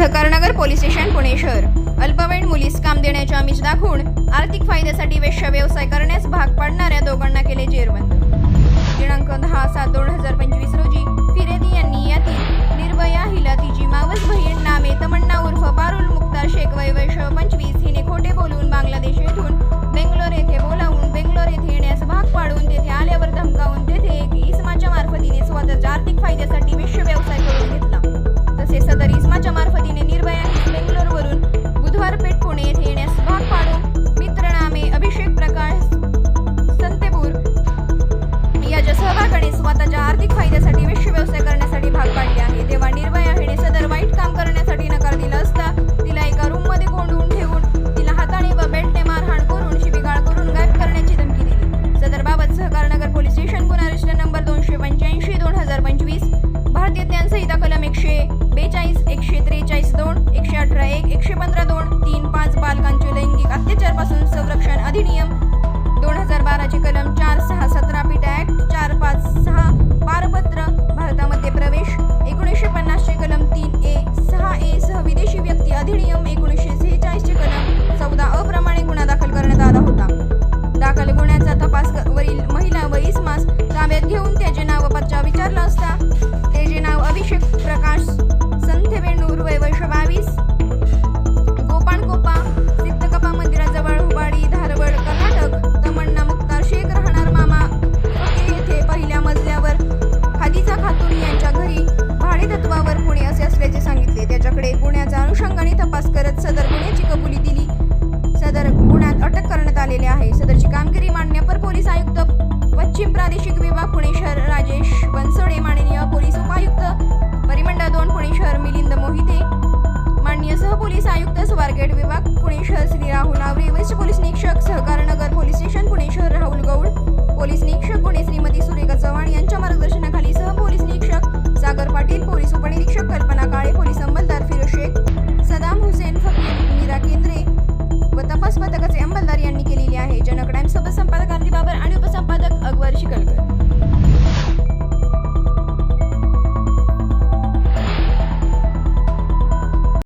Sahakarnagar police station Pune शहर. अल्पवयीन मुलीस काम देण्याचे आमिष दाखवून आर्थिक फायद्यासाठी वेश्या व्यवसाय करण्यास भाग पाडणाऱ्या दोघांना केले जेरबंद. बाराची कलम चार सहा सतरा पिटा ऍक्ट चार पाच सहा पारपत्र भारतामध्ये प्रवेश. एकोणीसशे पन्नासचे कलम तीन ए सहा ए सह विदेशी व्यक्ती अधिनियम एकोणीसशे सेहेचाळीसचे कलम चौदा अप्रमाणे गुन्हा दाखल करण्यात आला होता. दाखल गुन्ह्याचा तपास वरील महिला व इसमास ताब्यात घेऊन त्याचे नाव पत्ता विचारला असता असल्याचे सांगितले. त्याच्याकडे गुन्ह्याचा अनुषंगाने तपास करत सदर गुन्ह्याची कबुली दिली. सदर गुन्ह्यात अटक करण्यात आलेले आहे. सदरची कामगिरी मान्य अपर पोलीस आयुक्त पश्चिम प्रादेशिक विभाग पुणे शहर राजेश बनसोडे माननीय पोलीस उपायुक्त परिमंडळ दोन पुणे शहर मिलिंद मोहिते माननीय सहपोलीस आयुक्त स्वारगेट विभाग पुणे शहर श्री राहुल आवरे वरिष्ठ पोलीस निरीक्षक सहकारनगर पोलीस स्टेशन पुणे शहर राहुल गौड पोलीस निरीक्षक